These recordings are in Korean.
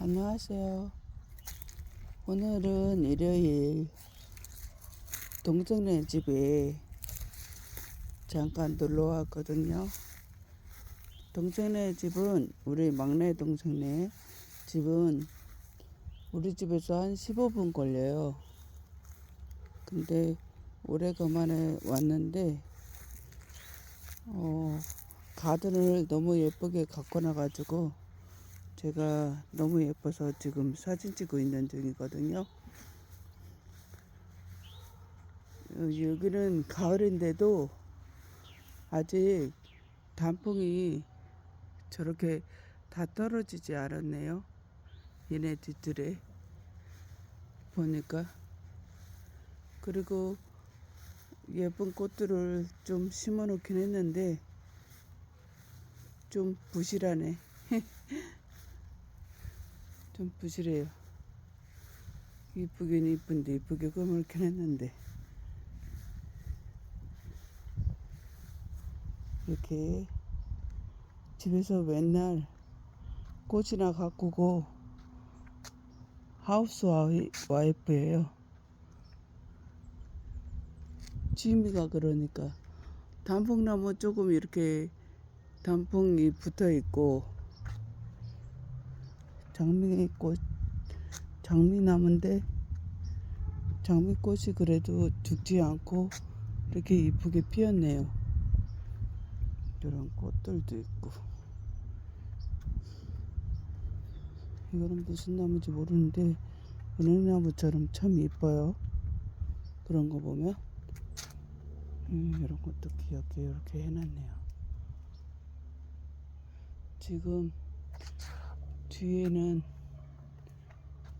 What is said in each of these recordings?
안녕하세요. 오늘은 일요일 동정네 집에 잠깐 놀러 왔거든요. 동정네 집은 우리 막내 동생네 집은 우리 집에서 한 15분 걸려요. 근데 오래간만에 왔는데 어, 가든을 너무 예쁘게 갖고 나가지고 제가 너무 예뻐서 지금 사진 찍고 있는 중이거든요. 어, 여기는 가을인데도 아직 단풍이 저렇게 다 떨어지지 않았네요. 얘네 뒤뜰에 보니까 그리고 예쁜 꽃들을 좀 심어 놓긴 했는데 좀 부실하네. 좀 부실해요. 이쁘긴 이쁜데 이쁘게 꾸물긴 했는데 이렇게 집에서 맨날 꽃이나 가꾸고 하우스 와이- 와이프예요. 지미가 그러니까 단풍나무 조금 이렇게 단풍이 붙어 있고 장미꽃 장미나무인데 장미꽃이 그래도 죽지 않고 이렇게 이쁘게 피었네요. 이런 꽃들도 있고 이거는 무슨 나무인지 모르는데 은행나무처럼 참 이뻐요. 그런 거 보면 음, 이런 것도 귀엽게 이렇게 해놨네요. 지금 뒤에는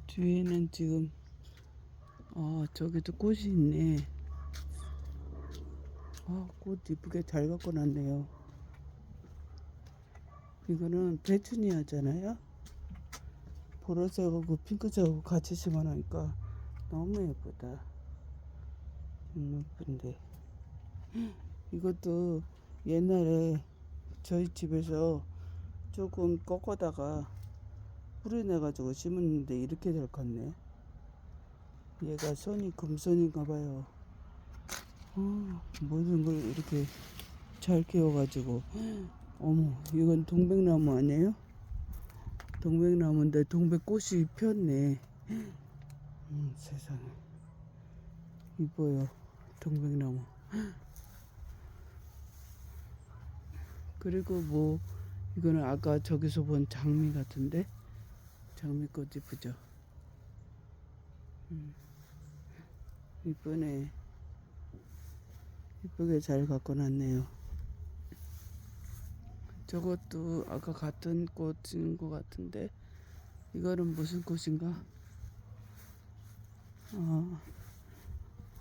뒤에는 지금 어 저기도 꽃이 있네. 아꽃 이쁘게 잘 갖고 놨네요. 이거는 페추니아잖아요. 보라색하고 핑크색하고 같이 심어놓으니까 너무 예쁘다. 너무 예쁜데 이것도 옛날에 저희 집에서 조금 꺾어다가 뿌리 내가지고 심었는데 이렇게 될 컸네. 얘가 손이 금손인가 봐요. 어, 모든 걸 이렇게 잘 키워가지고 어머 이건 동백나무 아니에요? 동백나무인데 동백꽃이 폈네. 음, 세상에 이뻐요 동백나무. 그리고 뭐 이거는 아까 저기서 본 장미 같은데 장미꽃 이쁘죠? 음, 이쁘네. 이쁘게 잘 갖고 놨네요. 저것도 아까 같은 꽃인 것 같은데 이거는 무슨 꽃인가? 어,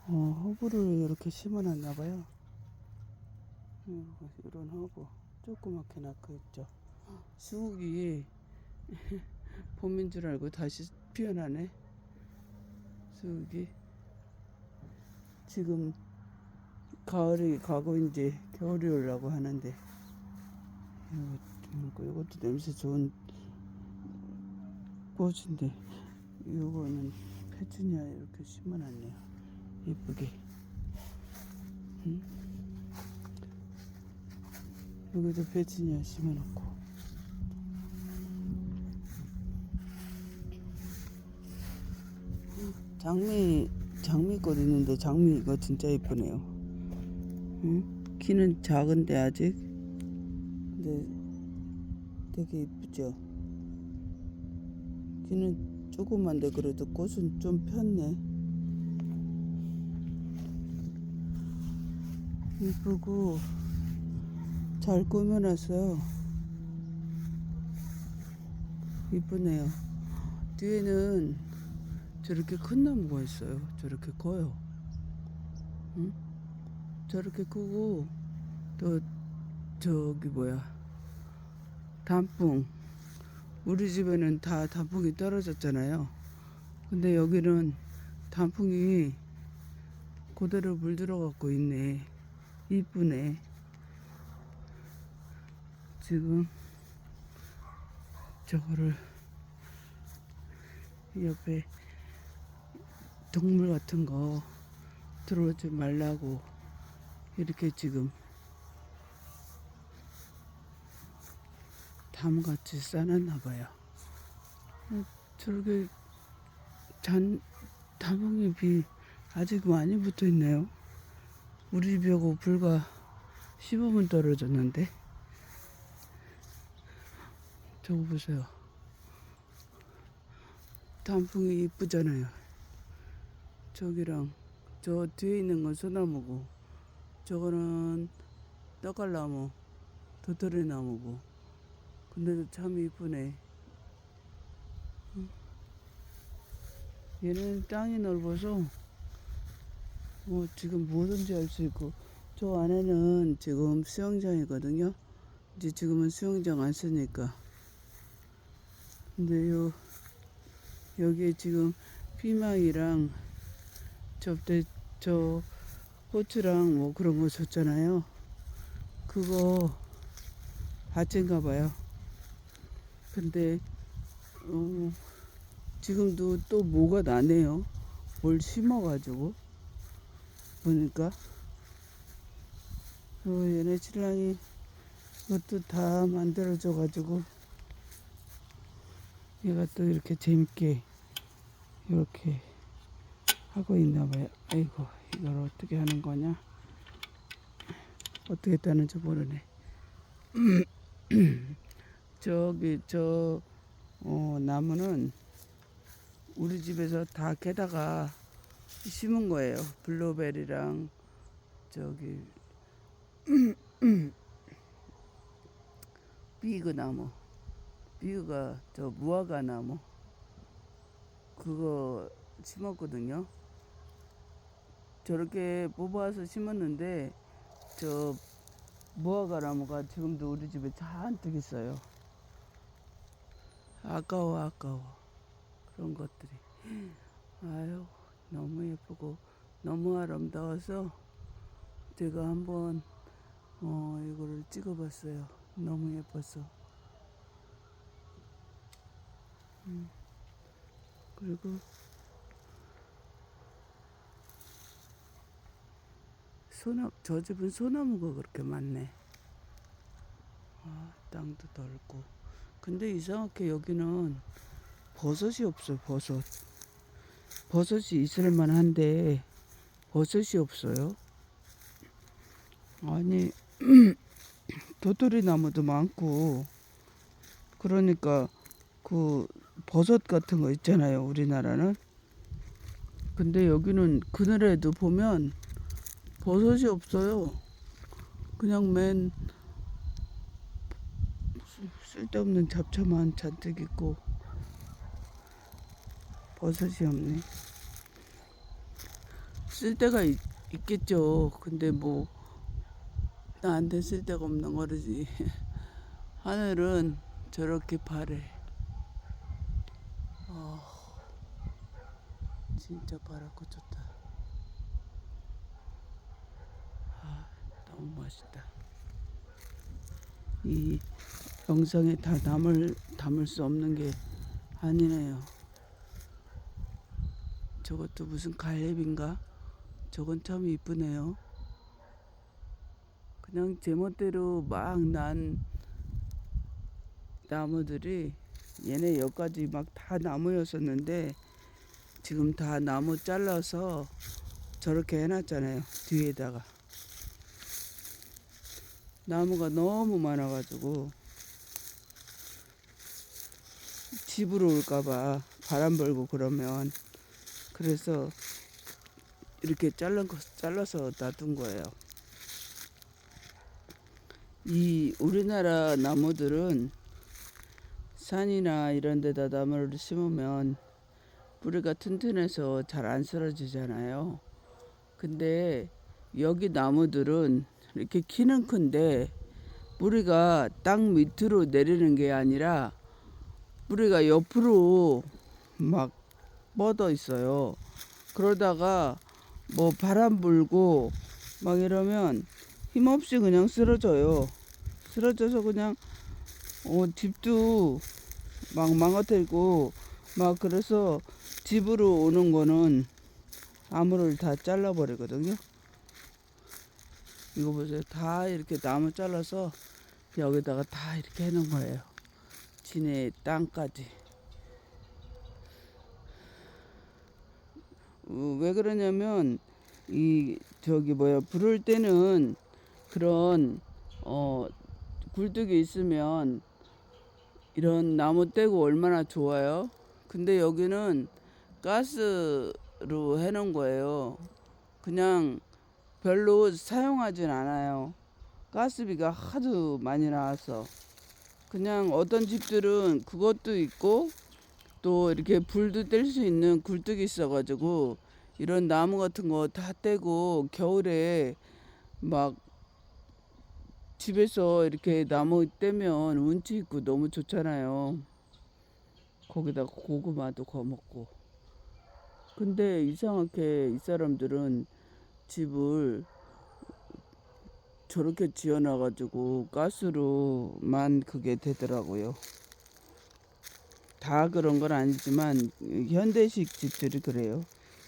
어 허브를 이렇게 심어놨나 봐요. 음, 이런 허브 조그맣게 낳고 있죠. 수국이 봄인 줄 알고 다시 피어나네. 수국이 지금 가을이 가고 이제 겨울이 오려고 하는데 있고 이것도 냄새 좋은 꽃인데 이거는 페추니아 이렇게 심어놨네요. 예쁘게. 응? 여기도 페추니아 심어놓고. 장미 장미꽃 있는데 장미 이거 진짜 예쁘네요. 응? 키는 작은데 아직 근데 되게 예쁘죠. 키는 조그만데 그래도 꽃은 좀 폈네. 이쁘고 잘 꾸며놨어요. 이쁘네요. 뒤에는 저렇게 큰 나무가 있어요. 저렇게 커요. 응? 저렇게 크고 또 저기 뭐야 단풍 우리 집에는 다 단풍이 떨어졌잖아요. 근데 여기는 단풍이 그대로 물들어 갖고 있네. 이쁘네. 지금 저거를 옆에 동물 같은 거 들어오지 말라고 이렇게 지금 담같이 싸놨나 봐요. 어, 저렇게 잔 담홍잎이 아직 많이 붙어 있네요. 우리 집하고 불과 15분 떨어졌는데 저거 보세요. 단풍이 이쁘잖아요. 저기랑 저 뒤에 있는 건 소나무고 저거는 떡갈나무 도토리 나무고 근데도 참 이쁘네. 응. 얘는 땅이 넓어서 뭐 지금 뭐든지 할 수 있고 저 안에는 지금 수영장이거든요. 이제 지금은 수영장 안 쓰니까. 근데 요 여기에 지금 피망이랑 저때 저 고추랑 뭐 그런 거 줬잖아요. 그거 밭인가 봐요. 근데 어, 지금도 또 뭐가 나네요. 뭘 심어가지고 보니까 어, 얘네 신랑이 그것도 다 만들어줘가지고 얘가 또 이렇게 재밌게 이렇게 하고 있나 봐요. 아이고 이걸 어떻게 하는 거냐? 어떻게 따는지 모르네. 저기 저 어, 나무는 우리 집에서 다 게다가 심은 거예요. 블루베리랑 저기 비그 나무, 비그가 저 무화과 나무 그거 심었거든요. 저렇게 뽑아서 심었는데 저 무화과 나무가 지금도 우리 집에 잔뜩 있어요. 아까워 아까워 그런 것들이 아유 너무 예쁘고 너무 아름다워서 제가 한번 어 이거를 찍어봤어요 너무 예뻐서 음. 그리고 소나 저 집은 소나무가 그렇게 많네 아 땅도 넓고 근데 이상하게 여기는 버섯이 없어요 버섯 버섯이 있을 만 한데 버섯이 없어요. 아니 도토리 나무도 많고 그러니까 그 버섯 같은 거 있잖아요. 우리나라는 근데 여기는 그늘에도 보면 버섯이 없어요. 그냥 맨 쓸데없는 잡초만 잔뜩 있고 버섯이 없네. 쓸 데가 있, 있겠죠. 근데 뭐 나한테 쓸 데가 없는 거지. 하늘은 저렇게 파래. 어, 진짜 파랗고 좋다. 아, 너무 멋있다. 이 영상에 다 담을 담을 수 없는 게 아니네요. 저것도 무슨 갈렙인가? 저건 참 이쁘네요. 그냥 제멋대로 막 난 나무들이 얘네 여기까지 막 다 나무였었는데 지금 다 나무 잘라서 저렇게 해놨잖아요. 뒤에다가. 나무가 너무 많아가지고 집으로 올까봐 바람 불고 그러면 그래서 이렇게 잘라, 잘라서 놔둔 거예요. 이 우리나라 나무들은 산이나 이런 데다 나무를 심으면 뿌리가 튼튼해서 잘 안 쓰러지잖아요. 근데 여기 나무들은 이렇게 키는 큰데 뿌리가 땅 밑으로 내리는 게 아니라 뿌리가 옆으로 막 뻗어 있어요. 그러다가 뭐 바람 불고 막 이러면 힘없이 그냥 쓰러져요. 쓰러져서 그냥 어, 집도 막 망가뜨리고 막 그래서 집으로 오는 거는 나무를 다 잘라버리거든요. 이거 보세요. 다 이렇게 나무 잘라서 여기다가 다 이렇게 해놓은 거예요. 지네 땅까지. 어, 왜 그러냐면 이 저기 뭐야 부를 때는 그런 어 굴뚝이 있으면 이런 나무 떼고 얼마나 좋아요. 근데 여기는 가스로 해놓은 거예요. 그냥 별로 사용하진 않아요. 가스비가 하도 많이 나와서 그냥 어떤 집들은 그것도 있고 또 이렇게 불도 뗄 수 있는 굴뚝이 있어가지고 이런 나무 같은 거 다 떼고 겨울에 막 집에서 이렇게 나무 떼면 운치 있고 너무 좋잖아요. 거기다가 고구마도 구워 먹고. 근데 이상하게 이 사람들은 집을 저렇게 지어놔가지고 가스로만 그게 되더라고요. 다 그런 건 아니지만 현대식 집들이 그래요.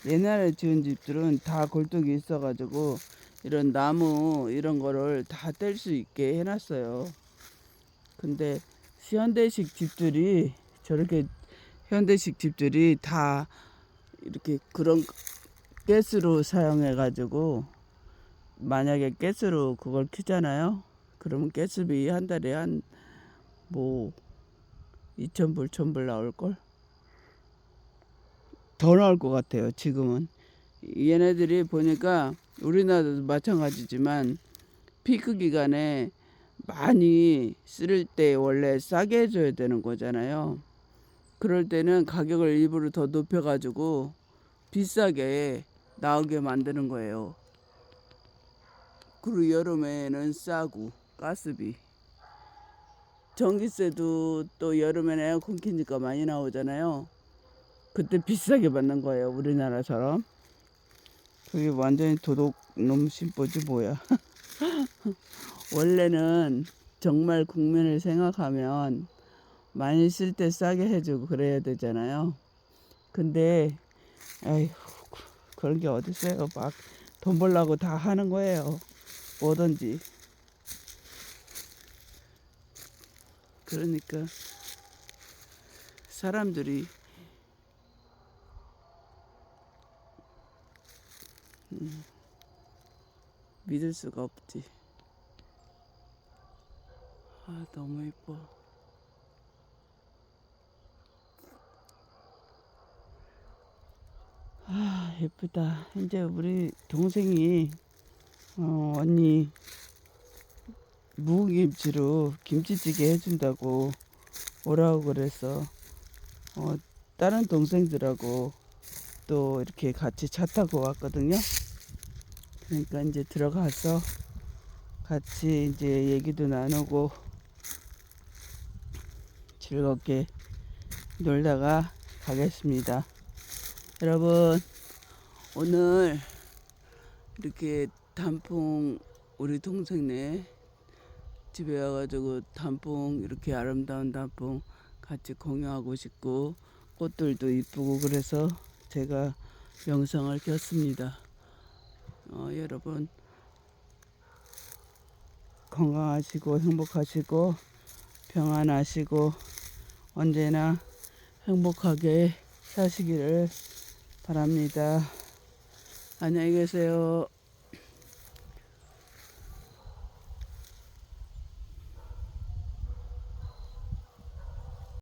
옛날에 지은 집들은 다 골뚝이 있어가지고 이런 나무 이런 거를 다 뗄 수 있게 해놨어요. 근데 현대식 집들이 저렇게 현대식 집들이 다 이렇게 그런 가스로 사용해 가지고 만약에 가스로 그걸 켜잖아요. 그러면 가스비 한 달에 한 뭐 2,000불, 1,000불 나올걸? 더 나올 것 같아요, 지금은. 얘네들이 보니까 우리나라도 마찬가지지만 피크 기간에 많이 쓸 때 원래 싸게 해줘야 되는 거잖아요. 그럴 때는 가격을 일부러 더 높여 가지고 비싸게 나오게 만드는 거예요. 그리고 여름에는 싸고 가스비. 전기세도 또 여름에는 에어컨 키니까 많이 나오잖아요. 그때 비싸게 받는 거예요. 우리나라처럼. 그게 완전히 도둑 놈 심보지 뭐야. 원래는 정말 국민을 생각하면 많이 쓸 때 싸게 해주고 그래야 되잖아요. 근데 에휴 그런 게 어딨어요. 막 돈 벌라고 다 하는 거예요. 뭐든지. 그러니까 사람들이 음, 믿을 수가 없지. 아 너무 이뻐. 아 예쁘다. 이제 우리 동생이 어, 언니 무김치로 김치찌개 해준다고 오라고 그래서 어, 다른 동생들하고 또 이렇게 같이 차 타고 왔거든요. 그러니까 이제 들어가서 같이 이제 얘기도 나누고 즐겁게 놀다가 가겠습니다. 여러분 오늘 이렇게 단풍 우리 동생네 집에 와가지고 단풍 이렇게 아름다운 단풍 같이 공유하고 싶고 꽃들도 이쁘고 그래서 제가 영상을 켰습니다. 어, 여러분 건강하시고 행복하시고 평안하시고 언제나 행복하게 사시기를 바랍니다. 안녕히 계세요.